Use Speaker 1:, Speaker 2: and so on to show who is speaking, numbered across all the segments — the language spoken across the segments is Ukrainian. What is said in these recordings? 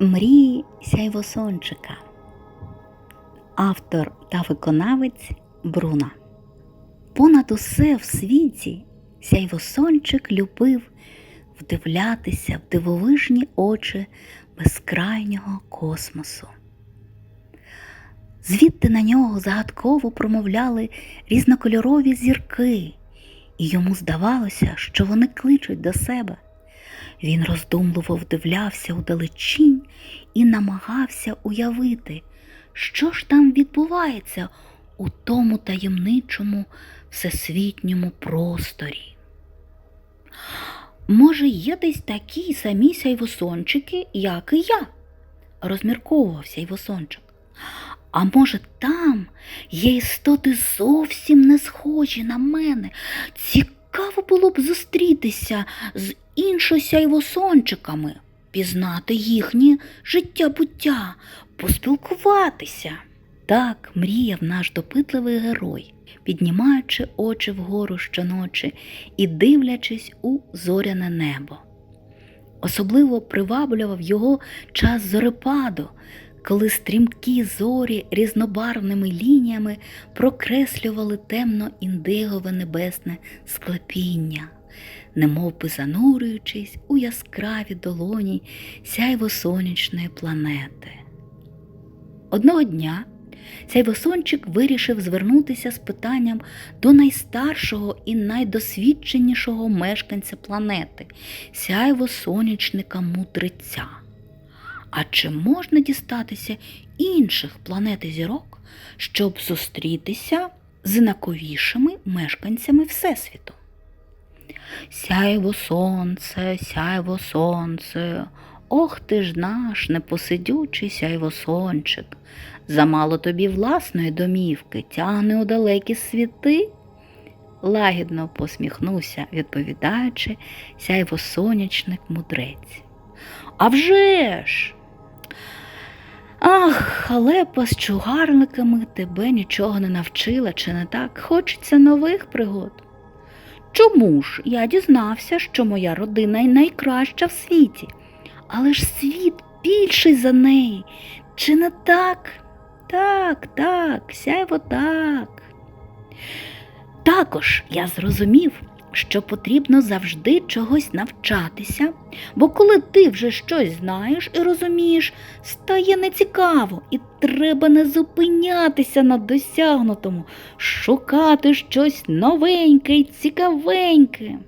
Speaker 1: Мрії Сяйвосончика. Автор та виконавець Бруна. Понад усе в світі Сяйвосончик любив вдивлятися в дивовижні очі безкрайнього космосу. Звідти на нього загадково промовляли різнокольорові зірки, і йому здавалося, що вони кличуть до себе. Він роздумливо вдивлявся у далечінь і намагався уявити, що ж там відбувається у тому таємничому всесвітньому просторі. Може, є десь такі самі сяйвосончики, як і я, розмірковував сяйвосончик. А може, там є істоти зовсім не схожі на мене. Цікаво було б зустрітися з іншосяйвосончиками, пізнати їхнє життя-буття, поспілкуватися. Так мріяв наш допитливий герой, піднімаючи очі вгору щоночі і дивлячись у зоряне небо. Особливо приваблював його час зорепаду, коли стрімкі зорі різнобарвними лініями прокреслювали темно-індигове небесне склепіння, немов би занурюючись у яскраві долоні сяйво сонячної планети. Одного дня Сяйвосончик вирішив звернутися з питанням до найстаршого і найдосвідченішого мешканця планети сяйвосонячника мудреця. А чи можна дістатися інших планет і зірок, щоб зустрітися з знаковішими мешканцями Всесвіту? Сяйво сонце, сяйво сонце, ох ти ж наш непосидючий сяйвосончик, замало тобі власної домівки, тягне у далекі світи. Лагідно посміхнувся, відповідаючи, сяйвосонячник мудрець. А вже ж! Ах, халепа з чугарниками тебе нічого не навчила, чи не так? Хочеться нових пригод. Чому ж я дізнався, що моя родина найкраща в світі, але ж світ більший за неї, чи не так? Так, так, сяйво так. Також я зрозумів, що потрібно завжди чогось навчатися, бо коли ти вже щось знаєш і розумієш, стає нецікаво, і треба не зупинятися на досягнутому, шукати щось новеньке й цікавеньке.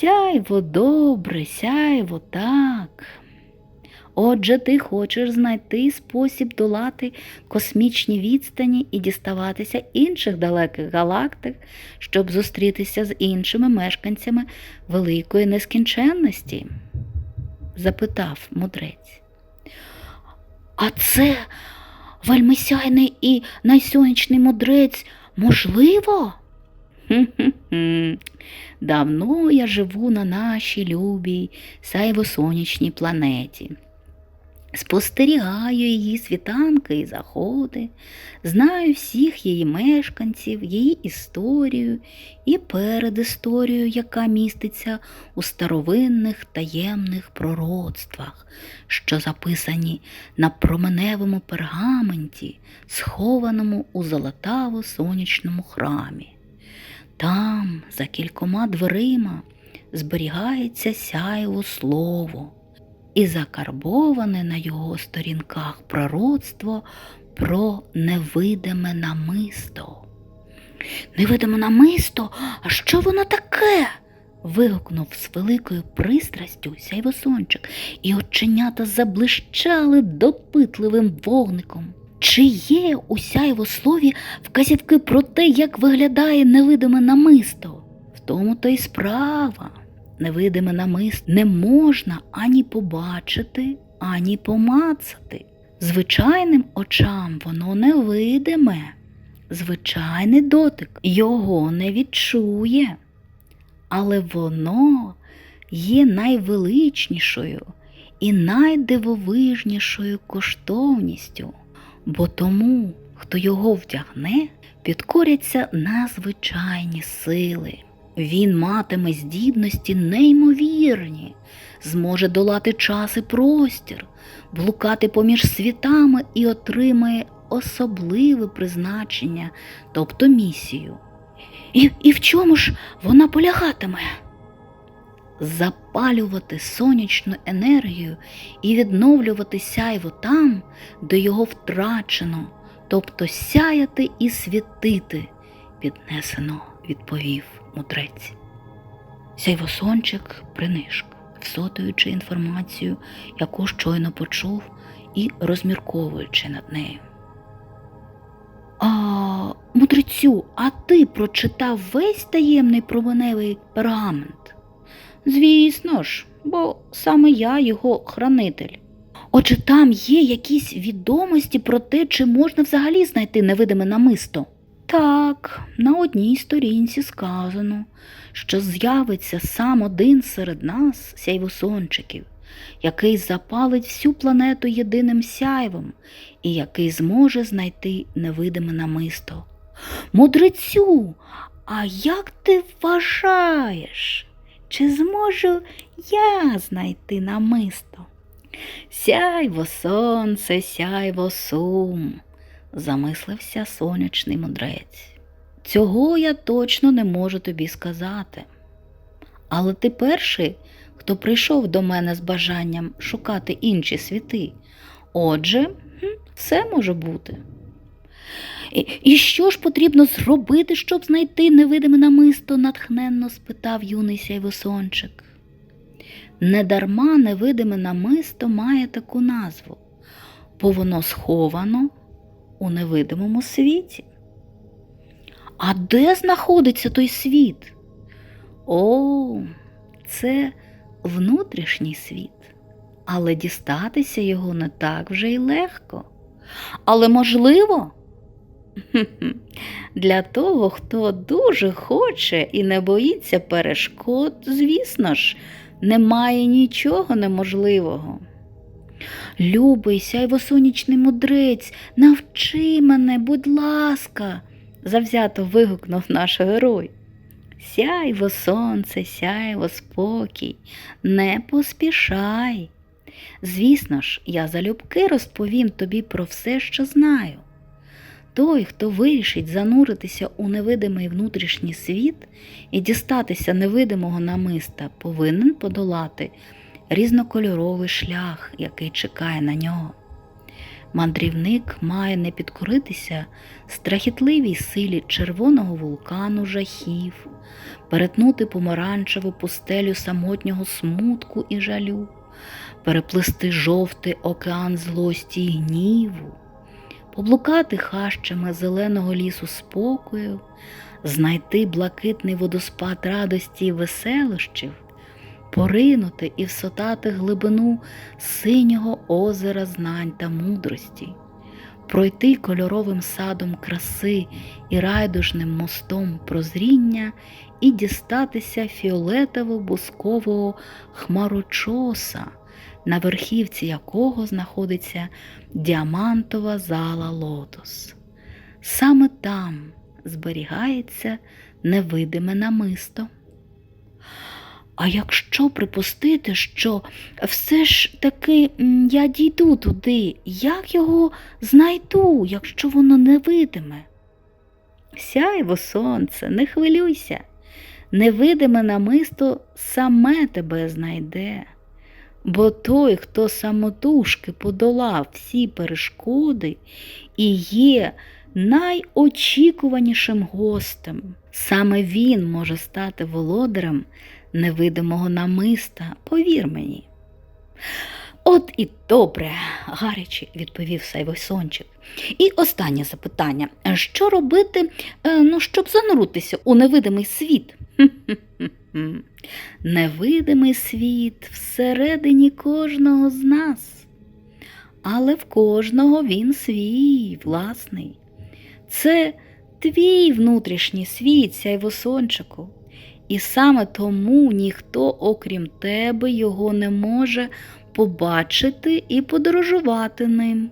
Speaker 1: Сяйво добре, сяйво так. Отже, ти хочеш знайти спосіб долати космічні відстані і діставатися інших далеких галактик, щоб зустрітися з іншими мешканцями великої нескінченності? запитав мудрець. А це вельмисяйний і найсонячний мудрець можливо? Давно я живу на нашій любій сайвосонячній планеті. Спостерігаю її світанки і заходи, знаю всіх її мешканців, її історію і передісторію, яка міститься у старовинних таємних пророцтвах, що записані на променевому пергаменті, схованому у золотаво сонячному храмі. Там, за кількома дверима, зберігається сяйво слово і закарбоване на його сторінках пророцтво про невидиме намисто. Невидиме намисто? А що воно таке? вигукнув з великою пристрастю сяйвосончик, і оченята заблищали допитливим вогником. Чи є у сяйвослові вказівки про те, як виглядає невидиме намисто? В тому то й справа. Невидиме намист не можна ані побачити, ані помацати. Звичайним очам воно невидиме, звичайний дотик його не відчує, але воно є найвеличнішою і найдивовижнішою коштовністю, бо тому, хто його вдягне, підкоряться надзвичайні сили. Він матиме здібності неймовірні, зможе долати час і простір, блукати поміж світами і отримає особливе призначення, тобто місію. І, і в чому ж вона полягатиме? Запалювати сонячну енергію і відновлювати сяйво там, де його втрачено, тобто сяяти і світити, піднесено відповів мудрець. Сяйвосончик принишк, всотуючи інформацію, яку щойно почув, і розмірковуючи над нею. А, мудрецю, а ти прочитав весь таємний променевий пергамент? Звісно ж, бо саме я його хранитель. Отже, там є якісь відомості про те, чи можна взагалі знайти невидиме намисто. Так, на одній сторінці сказано, що з'явиться сам один серед нас, сяйвосончиків, який запалить всю планету єдиним сяйвом і який зможе знайти невидиме намисто. Мудрецю, а як ти вважаєш, чи зможу я знайти намисто? Сяйво сонце, сяйво сум, замислився сонячний мудрець. Цього я точно не можу тобі сказати. Але ти перший, хто прийшов до мене з бажанням шукати інші світи. Отже, все може бути. І, і що ж потрібно зробити, щоб знайти невидиме намисто? натхненно спитав юний сяйвосончик. Недарма невидиме намисто має таку назву, бо воно сховано у невидимому світі. А де знаходиться той світ? О, це внутрішній світ, але дістатися його не так вже й легко. Але можливо, для того, хто дуже хоче і не боїться перешкод, звісно ж, немає нічого неможливого. Любий, сяйвосонячний мудрець, навчи мене, будь ласка, завзято вигукнув наш герой. Сяйво сонце, сяйво спокій, не поспішай. Звісно ж, я залюбки розповім тобі про все, що знаю. Той, хто вирішить зануритися у невидимий внутрішній світ і дістатися невидимого намиста, повинен подолати різнокольоровий шлях, який чекає на нього. Мандрівник має не підкоритися страхітливій силі червоного вулкану жахів, перетнути помаранчеву пустелю самотнього смутку і жалю, переплисти жовтий океан злості й гніву, поблукати хащами зеленого лісу спокою, знайти блакитний водоспад радості й веселощів, поринути і всотати глибину синього озера знань та мудрості, пройти кольоровим садом краси і райдужним мостом прозріння і дістатися фіолетово-бускового хмарочоса, на верхівці якого знаходиться діамантова зала лотос. Саме там зберігається невидиме намисто. А якщо припустити, що все ж таки я дійду туди, як його знайду, якщо воно невидиме? Сяйво сонце, не хвилюйся, невидиме намисто саме тебе знайде. Бо той, хто самотужки подолав всі перешкоди і є найочікуванішим гостем, саме він може стати володарем невидимого намиста, повір мені. От і добре, гаряче відповів Сайвосончик. І останнє запитання: що робити, е, ну, щоб зануритися у невидимий світ? Невидимий світ всередині кожного з нас, але в кожного він свій власний. Це твій внутрішній світ, сяйвосончику. І саме тому ніхто, окрім тебе, його не може побачити і подорожувати ним.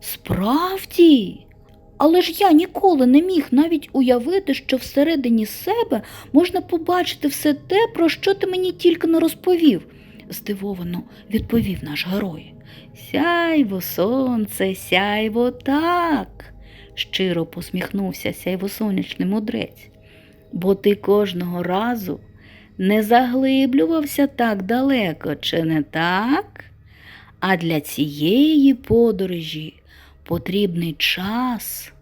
Speaker 1: Справді, але ж я ніколи не міг навіть уявити, що всередині себе можна побачити все те, про що ти мені тільки не розповів. здивовано відповів наш герой. Сяйво, сонце, сяйво так, щиро посміхнувся сяйво сонячний мудрець. Бо ти кожного разу не заглиблювався так далеко, чи не так? А для цієї подорожі потрібний час,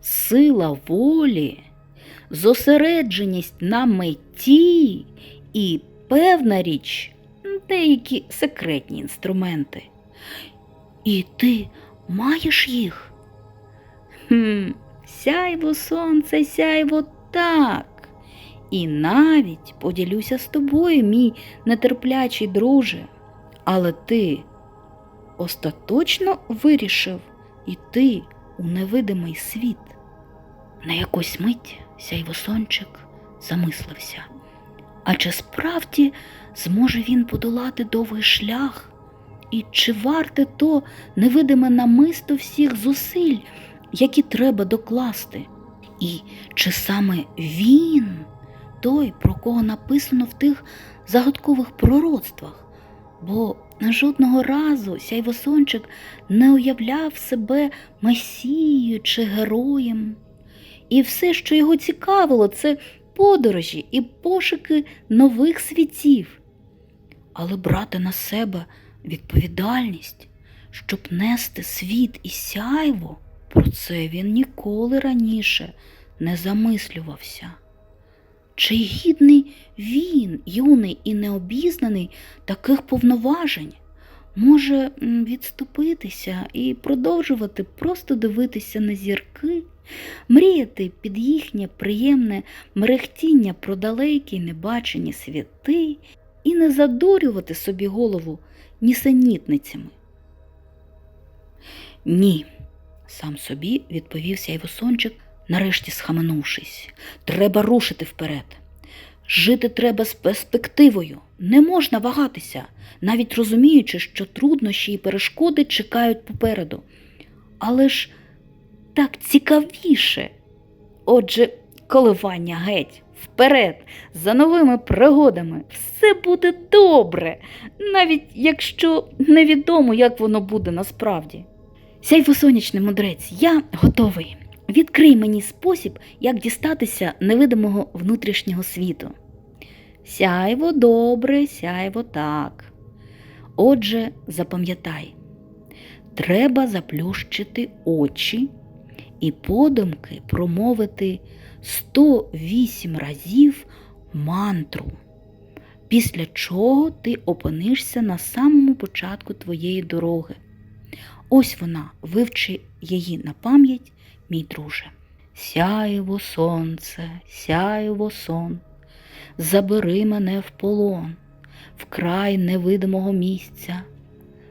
Speaker 1: сила волі, зосередженість на меті і, певна річ, деякі секретні інструменти. І ти маєш їх? Хм, сяйво сонце, сяйво так. І навіть поділюся з тобою, мій нетерплячий друже. Але ти остаточно вирішив іти у невидимий світ. На якусь мить сяйвосончик замислився. А чи справді зможе він подолати довгий шлях? І чи варте то невидиме намисто всіх зусиль, які треба докласти? І чи саме він, той, про кого написано в тих загадкових пророцтвах? Бо жодного разу сяйвосончик не уявляв себе месією чи героєм. І все, що його цікавило, це подорожі і пошуки нових світів. Але брати на себе відповідальність, щоб нести світ і сяйво, про це він ніколи раніше не замислювався. Чи гідний він, юний і необізнаний, таких повноважень, може відступитися і продовжувати просто дивитися на зірки, мріяти під їхнє приємне мерехтіння про далекі небачені святи і не задурювати собі голову нісенітницями? Ні, сам собі відповів сяйвосончик, нарешті схаменувшись. Треба рушити вперед. Жити треба з перспективою, не можна вагатися, навіть розуміючи, що труднощі і перешкоди чекають попереду. Але ж так цікавіше. Отже, коливання геть, вперед, за новими пригодами, все буде добре, навіть якщо невідомо, як воно буде насправді. Сяйво сонячний мудрець, я готовий. Відкрий мені спосіб, як дістатися невидимого внутрішнього світу. Сяйво добре, сяйво так. Отже, запам'ятай, треба заплющити очі і подумки промовити 108 разів мантру, після чого ти опинишся на самому початку твоєї дороги. Ось вона, вивчи її на пам'ять, мій друже. Сяєво сонце, сяєво сон, забери мене в полон, в край невидимого місця,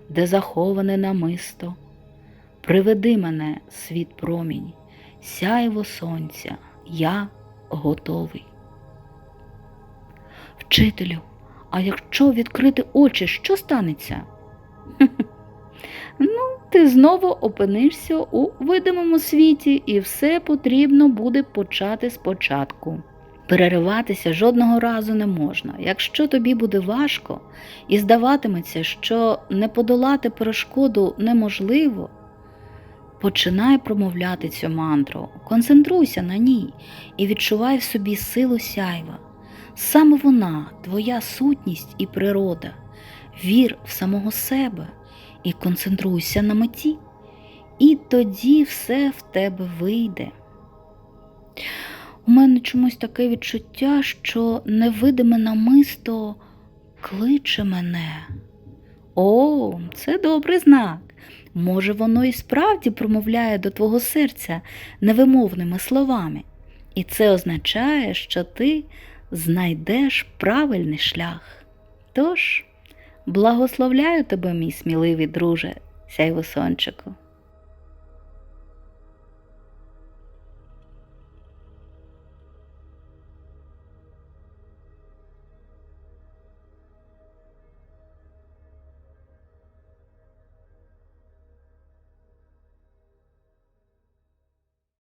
Speaker 1: де заховане намисто. Приведи мене, світ промінь, сяйво сонця, я готовий. Вчителю, а якщо відкрити очі, що станеться? Ну, ти знову опинишся у видимому світі, і все потрібно буде почати спочатку. Перериватися жодного разу не можна. Якщо тобі буде важко і здаватиметься, що не подолати перешкоду неможливо, починай промовляти цю мантру, концентруйся на ній і відчувай в собі силу сяйва. Саме вона, твоя сутність і природа. Вір в самого себе і концентруйся на меті, і тоді все в тебе вийде. У мене чомусь таке відчуття, що невидиме намисто кличе мене. О, це добрий знак. Може, воно і справді промовляє до твого серця невимовними словами, і це означає, що ти знайдеш правильний шлях. Тож, благословляю тебе, мій сміливий друже, сяйвосончику.